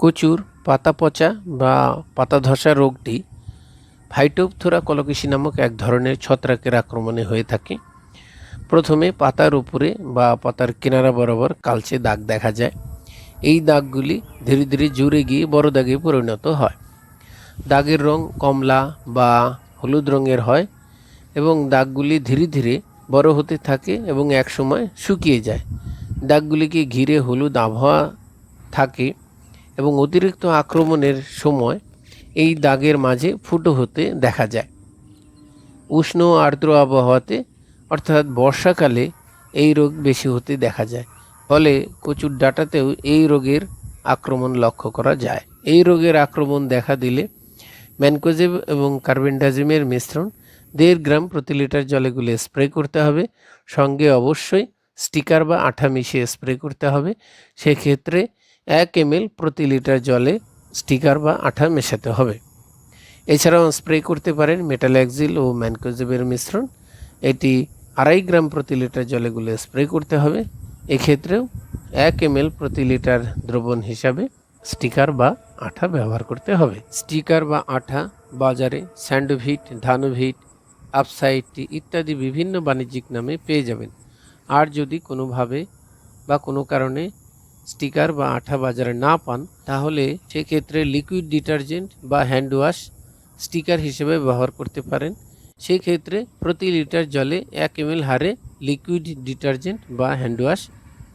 কচুর, পাতা পচা বা পাতা ধসা রোগটি ফাইটোপথোরা কলকেশি নামক এক ধরনের ছত্রাকের আক্রমণে হয়ে থাকে। প্রথমে পাতার উপরে বা পাতার কিনারা বরাবর কালচে দাগ দেখা যায়। এই দাগগুলি ধীরে ধীরে জুড়ে গিয়ে বড় দাগে পরিণত হয়। দাগের রং কমলা বা হলুদ রঙের হয় এবং দাগগুলি ধীরে ধীরে বড় হতে থাকে এবং একসময় শুকিয়ে যায়। দাগগুলিকে ঘিরে হলুদ আবহাওয়া থাকে। এবং অতিরিক্ত আক্রমণের সময় এই দাগের মাঝে ফুটো হতে দেখা যায়। উষ্ণ আর্দ্র আবহাওয়াতে, অর্থাৎ বর্ষাকালে, এই রোগ বেশি হতে দেখা যায়। ফলে কচুর ডাঁটাতেও এই রোগের আক্রমণ লক্ষ্য করা যায়। এই রোগের আক্রমণ দেখা দিলে ম্যানকোজেব এবং কার্বেন্ডাজিমের মিশ্রণ দেড় গ্রাম প্রতি লিটার জলে গুলে স্প্রে করতে হবে। সঙ্গে অবশ্যই স্টিকার বা আঠা মিশিয়ে স্প্রে করতে হবে। সেক্ষেত্রে এক এম প্রতি লিটার জলে স্টিকার বা আঠা মেশাতে হবে। এছাড়াও স্প্রে করতে পারেন মেটাল্যাক্সিল ও ম্যানকোজেবের মিশ্রণ। এটি আড়াই গ্রাম প্রতি লিটার জলে গুলে স্প্রে করতে হবে। এক্ষেত্রেও এক এম প্রতি লিটার দ্রবণ হিসাবে স্টিকার বা আঠা ব্যবহার করতে হবে। স্টিকার বা আঠা, বাজারে স্যান্ডভিট, ধানুভিট, আপসাইটি ইত্যাদি বিভিন্ন বাণিজ্যিক নামে পেয়ে যাবেন। আর যদি কোনোভাবে বা কোনো কারণে স্টিকার বা আঠা বাজারে না পান, তাহলে সেক্ষেত্রে লিকুইড ডিটারজেন্ট বা হ্যান্ড ওয়াশ স্টিকার হিসেবে ব্যবহার করতে পারেন। সেক্ষেত্রে প্রতি লিটার জলে এক এম হারে লিকুইড ডিটারজেন্ট বা হ্যান্ড ওয়াশ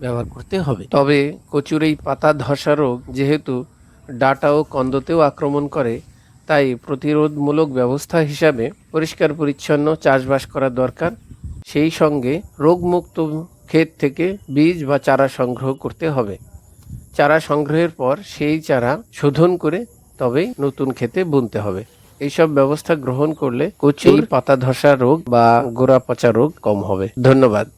ব্যবহার করতে হবে। তবে কচুর এই পাতা ধসা রোগ যেহেতু ডাটা ও কন্দতেও আক্রমণ করে, তাই প্রতিরোধমূলক ব্যবস্থা হিসাবে পরিষ্কার পরিচ্ছন্ন চাষবাস করা দরকার। সেই সঙ্গে রোগমুক্ত ক্ষেত থেকে বীজ বা চারা সংগ্রহ করতে হবে। চারা সংগ্রহের পর সেই চারা শোধন করে তবেই নতুন ক্ষেতে বুনতে হবে। এইসব ব্যবস্থা গ্রহণ করলে কচুর পাতা ধসা রোগ বা গোড়া পচা রোগ কম হবে। ধন্যবাদ।